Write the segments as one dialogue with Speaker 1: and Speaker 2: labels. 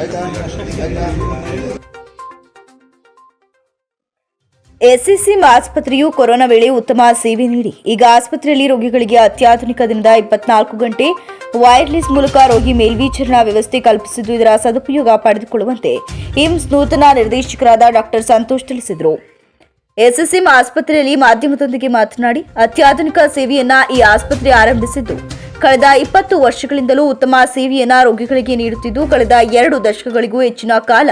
Speaker 1: ಆಯ್ತಾ SSM ಆಸ್ಪತ್ರೆಯು corona ವೇಳೆ ಉತ್ತಮ ಸೇವೆ ನೀಡಿ. ಈಗ ಆಸ್ಪತ್ರೆಯಲ್ಲಿ ರೋಗಿಗಳಿಗೆ ಅತ್ಯಾಧುನಿಕ ದಿನದ ಇಪ್ಪತ್ನಾಲ್ಕು ಗಂಟೆ ವೈರ್ಲೆಸ್ ಮೂಲಕ ರೋಗಿ ಮೇಲ್ವಿಚಾರಣಾ ವ್ಯವಸ್ಥೆ ಕಲ್ಪಿಸಿದ್ದು ಇದರ ಸದುಪಯೋಗ ಪಡೆದುಕೊಳ್ಳುವಂತೆ ಏಮ್ಸ್ ನೂತನ ನಿರ್ದೇಶಕರಾದ ಡಾಕ್ಟರ್ ಸಂತೋಷ್ ತಿಳಿಸಿದರು. ಎಸ್ಎಸ್ಎಂ ಆಸ್ಪತ್ರೆಯಲ್ಲಿ ಮಾಧ್ಯಮದೊಂದಿಗೆ ಮಾತನಾಡಿ, ಅತ್ಯಾಧುನಿಕ ಸೇವೆಯನ್ನ ಈ ಆಸ್ಪತ್ರೆ ಆರಂಭಿಸಿದ್ದು ಕಳೆದ ಇಪ್ಪತ್ತು ವರ್ಷಗಳಿಂದಲೂ ಉತ್ತಮ ಸೇವೆಯನ್ನು ರೋಗಿಗಳಿಗೆ ನೀಡುತ್ತಿದ್ದು, ಕಳೆದ ಎರಡು ದಶಕಗಳಿಗೂ ಹೆಚ್ಚಿನ ಕಾಲ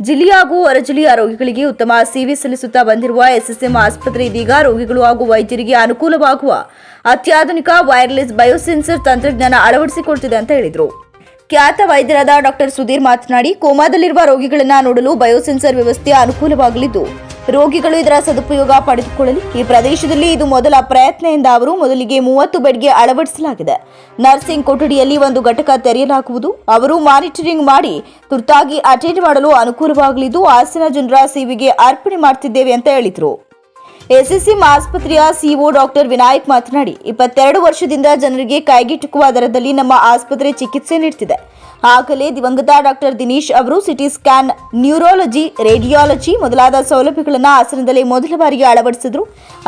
Speaker 1: ಜಿಲ್ಲೆಯ ಹಾಗೂ ಹೊರಜಿಲ್ಲೆಯ ರೋಗಿಗಳಿಗೆ ಉತ್ತಮ ಸೇವೆ ಸಲ್ಲಿಸುತ್ತಾ ಬಂದಿರುವ ಎಸ್ಎಸ್ಎಂ ಆಸ್ಪತ್ರೆ ಇದೀಗ ರೋಗಿಗಳು ಹಾಗೂ ವೈದ್ಯರಿಗೆ ಅನುಕೂಲವಾಗುವ ಅತ್ಯಾಧುನಿಕ ವೈರ್ಲೆಸ್ ಬಯೋಸೆನ್ಸರ್ ತಂತ್ರಜ್ಞಾನ ಅಳವಡಿಸಿಕೊಳ್ತಿದೆ ಅಂತ ಹೇಳಿದರು. ಖ್ಯಾತ ವೈದ್ಯರಾದ ಡಾಕ್ಟರ್ ಸುಧೀರ್ ಮಾತನಾಡಿ, ಕೋಮಾದಲ್ಲಿರುವ ರೋಗಿಗಳನ್ನು ನೋಡಲು ಬಯೋಸೆನ್ಸರ್ ವ್ಯವಸ್ಥೆ ಅನುಕೂಲವಾಗಲಿದ್ದು ರೋಗಿಗಳು ಇದರ ಸದುಪಯೋಗ ಪಡೆದುಕೊಳ್ಳಲಿ ಈ ಪ್ರದೇಶದಲ್ಲಿ ಇದು ಮೊದಲ ಪ್ರಯತ್ನ ಎಂದ ಅವರು ಮೊದಲಿಗೆ ಮೂವತ್ತು ಬೆಡ್ಗೆ ಅಳವಡಿಸಲಾಗಿದೆ. ನರ್ಸಿಂಗ್ ಕೊಠಡಿಯಲ್ಲಿ ಒಂದು ಘಟಕ ತೆರೆಯಲಾಗುವುದು. ಅವರು ಮಾನಿಟರಿಂಗ್ ಮಾಡಿ ತುರ್ತಾಗಿ ಅಟೆಂಡ್ ಮಾಡಲು ಅನುಕೂಲವಾಗಲಿದ್ದು ಹಾಸನ ಜನರ ಸೇವೆಗೆ ಅರ್ಪಣೆ ಮಾಡುತ್ತಿದ್ದೇವೆ ಅಂತ ಹೇಳಿದರು. ಎಸ್ಎಸ್ಎಂ ಆಸ್ಪತ್ರೆಯ ಸಿಒ ಡಾಕ್ಟರ್ ವಿನಾಯಕ್ ಮಾತನಾಡಿ, ಇಪ್ಪತ್ತೆರಡು ವರ್ಷದಿಂದ ಜನರಿಗೆ ಕೈಗೆಟುಕುವ ದರದಲ್ಲಿ ನಮ್ಮ ಆಸ್ಪತ್ರೆ ಚಿಕಿತ್ಸೆ ನೀಡುತ್ತಿದೆ ಆಗಲೇ ದಿವಂಗತ ಡಾಕ್ಟರ್ ದಿನೇಶ್ ಅವರು ಸಿಟಿ ಸ್ಕ್ಯಾನ್ ನ್ಯೂರಾಲಜಿ, ರೇಡಿಯಾಲಜಿ ಮೊದಲಾದ ಸೌಲಭ್ಯಗಳನ್ನು ಹಾಸನದಲ್ಲಿ ಮೊದಲ ಬಾರಿಗೆ ಅಳವಡಿಸಿದ್ರು.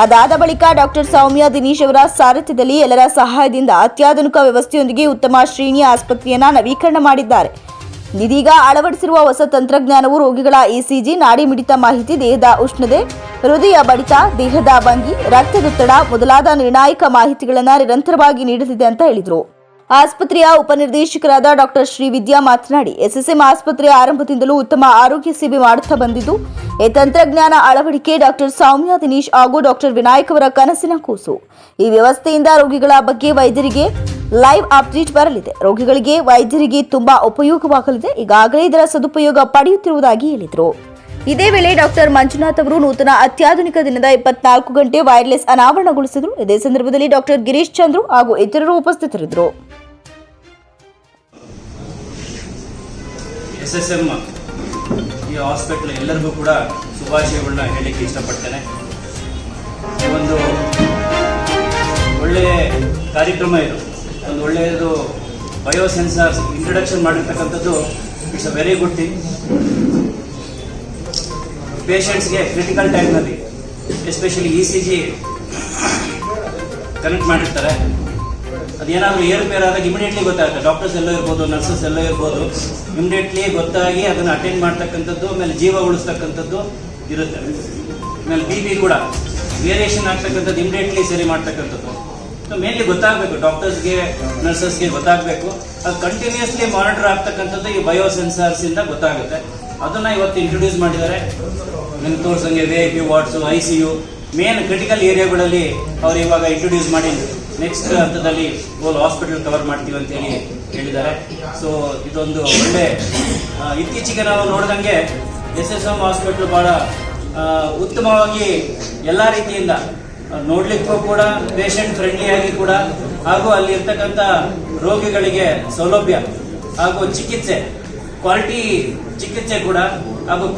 Speaker 1: ಅದಾದ ಬಳಿಕ ಡಾಕ್ಟರ್ ಸೌಮ್ಯ ದಿನೇಶ್ ಅವರ ಸಾರಥ್ಯದಲ್ಲಿ ಎಲ್ಲರ ಸಹಾಯದಿಂದ ಅತ್ಯಾಧುನಿಕ ವ್ಯವಸ್ಥೆಯೊಂದಿಗೆ ಉತ್ತಮ ಶ್ರೇಣಿಯ ಆಸ್ಪತ್ರೆಯನ್ನು ನವೀಕರಣ ಮಾಡಿದ್ದಾರೆ. ಇದೀಗ ಅಳವಡಿಸಿರುವ ಹೊಸ ತಂತ್ರಜ್ಞಾನವು ರೋಗಿಗಳ ಇಸಿಜಿ ನಾಡಿ ಮಿಡಿತ ಮಾಹಿತಿ, ದೇಹದ ಉಷ್ಣತೆ, ಹೃದಯ ಬಡಿತ, ದೇಹದ ಭಂಗಿ, ರಕ್ತದೊತ್ತಡ ಮೊದಲಾದ ನಿರ್ಣಾಯಕ ಮಾಹಿತಿಗಳನ್ನು ನಿರಂತರವಾಗಿ ನೀಡಲಿದೆ ಅಂತ ಹೇಳಿದರು. ಆಸ್ಪತ್ರೆಯ ಉಪನಿರ್ದೇಶಕರಾದ ಡಾಕ್ಟರ್ ಶ್ರೀವಿದ್ಯಾ ಮಾತನಾಡಿ, ಎಸ್ಎಸ್ಎಂ ಆಸ್ಪತ್ರೆಯ ಆರಂಭದಿಂದಲೂ ಉತ್ತಮ ಆರೋಗ್ಯ ಸೇವೆ ಮಾಡುತ್ತಾ ಬಂದಿದ್ದು, ಈ ತಂತ್ರಜ್ಞಾನ ಅಳವಡಿಕೆ ಡಾಕ್ಟರ್ ಸೌಮ್ಯ ದಿನೇಶ್ ಹಾಗೂ ಡಾಕ್ಟರ್ ವಿನಾಯಕ್ ಅವರ ಕನಸಿನ ಕೂಸು. ಈ ವ್ಯವಸ್ಥೆಯಿಂದ ರೋಗಿಗಳ ಬಗ್ಗೆ ವೈದ್ಯರಿಗೆ ಲೈವ್ ಅಪ್ಡೇಟ್ ಬರಲಿದೆ. ರೋಗಿಗಳಿಗೆ ವೈದ್ಯರಿಗೆ ತುಂಬಾ ಉಪಯೋಗವಾಗಲಿದೆ. ಈಗಾಗಲೇ ಇದರ ಸದುಪಯೋಗ ಪಡೆಯುತ್ತಿರುವುದಾಗಿ ಹೇಳಿದರು. ಇದೇ ವೇಳೆ ಡಾಕ್ಟರ್ ಮಂಜುನಾಥ್ ಅವರು ನೂತನ ಅತ್ಯಾಧುನಿಕ ದಿನದ ಇಪ್ಪತ್ನಾಲ್ಕು ಗಂಟೆ ವೈರ್ಲೆಸ್ ಅನಾವರಣಗೊಳಿಸಿದರು. ಇದೇ ಸಂದರ್ಭದಲ್ಲಿ ಡಾಕ್ಟರ್ ಗಿರೀಶ್ ಚಂದ್ರು ಹಾಗೂ ಇತರರು ಉಪಸ್ಥಿತರಿದ್ದರು.
Speaker 2: ಎಸ್ ಎಸ್ ಎಂ ಈ ಹಾಸ್ಪಿಟ್ಲ್ ಎಲ್ಲರಿಗೂ ಕೂಡ ಶುಭಾಶಯಗಳನ್ನ ಹೇಳಲಿಕ್ಕೆ ಇಷ್ಟಪಡ್ತೇನೆ. ಒಂದು ಒಳ್ಳೆಯ ಕಾರ್ಯಕ್ರಮ ಇದು. ಒಂದು ಒಳ್ಳೆಯದು ಬಯೋಸೆನ್ಸರ್ಸ್ ಇಂಟ್ರಡಕ್ಷನ್ ಮಾಡಿರ್ತಕ್ಕಂಥದ್ದು. It's a very good thing ಪೇಷಂಟ್ಸ್ಗೆ critical ಟೈಮ್ನಲ್ಲಿ especially E C G connect ಮಾಡಿರ್ತಾರೆ. ಅದೇನಾದರೂ ಏರುಪೇರು ಆದಾಗ ಇಮಿಡಿಯೇಟ್ಲಿ ಗೊತ್ತಾಗುತ್ತೆ. ಡಾಕ್ಟರ್ಸ್ ಎಲ್ಲ ಇರ್ಬೋದು ನರ್ಸಸ್ ಎಲ್ಲ ಇರ್ಬೋದು ಇಮಿಡಿಯೇಟ್ಲಿ ಗೊತ್ತಾಗಿ ಅದನ್ನು ಅಟೆಂಡ್ ಮಾಡ್ತಕ್ಕಂಥದ್ದು, ಆಮೇಲೆ ಜೀವ ಉಳಿಸ್ತಕ್ಕಂಥದ್ದು ಇರುತ್ತೆ. ಆಮೇಲೆ ಬಿ ಪಿ ಕೂಡ ವೇರಿಯೇಷನ್ ಆಗ್ತಕ್ಕಂಥದ್ದು ಇಮಿಡಿಯೇಟ್ಲಿ ಸರಿ ಮಾಡ್ತಕ್ಕಂಥದ್ದು. ಮೇನ್ಲಿ ಗೊತ್ತಾಗಬೇಕು. ಡಾಕ್ಟರ್ಸ್ಗೆ ನರ್ಸಸ್ಗೆ ಗೊತ್ತಾಗಬೇಕು. ಅದು ಕಂಟಿನ್ಯೂಸ್ಲಿ ಮಾನಿಟರ್ ಆಗ್ತಕ್ಕಂಥದ್ದು ಈ ಬಯೋ ಸೆನ್ಸಾರ್ಸ್ ಇಂದ ಗೊತ್ತಾಗುತ್ತೆ. ಅದನ್ನ ಇವತ್ತು ಇಂಟ್ರೊಡ್ಯೂಸ್ ಮಾಡಿದ್ದಾರೆ. ನಿಮ್ಗೆ ತೋರ್ಸಂಗೆ V I P wards I C U main critical ಏರಿಯಾಗಳಲ್ಲಿ ಅವ್ರು ಇವಾಗ ಇಂಟ್ರೊಡ್ಯೂಸ್ ಮಾಡಿ ನೆಕ್ಸ್ಟ್ ಹಂತದಲ್ಲಿ ಓಲ್ ಹಾಸ್ಪಿಟಲ್ ಕವರ್ ಮಾಡ್ತೀವಿ ಅಂತ ಹೇಳಿ ಹೇಳಿದ್ದಾರೆ. ಸೊ ಇದೊಂದು ಒಳ್ಳೆ ಇತ್ತೀಚೆಗೆ ನಾವು ನೋಡಿದಂಗೆ ಎಸ್ ಎಸ್ ಎಂ ಹಾಸ್ಪಿಟಲ್ ಬಹಳ ಉತ್ತಮವಾಗಿ ಎಲ್ಲ ರೀತಿಯಿಂದ ನೋಡಲಿಕ್ಕೂ ಕೂಡ ಪೇಷಂಟ್ ಫ್ರೆಂಡ್ಲಿ ಆಗಿ ಕೂಡ, ಹಾಗೂ ಅಲ್ಲಿ ಇರ್ತಕ್ಕಂಥ ರೋಗಿಗಳಿಗೆ ಸೌಲಭ್ಯ ಹಾಗೂ ಚಿಕಿತ್ಸೆ ಕ್ವಾಲಿಟಿ ಚಿಕಿತ್ಸೆ ಕೂಡ ಹಾಗೂ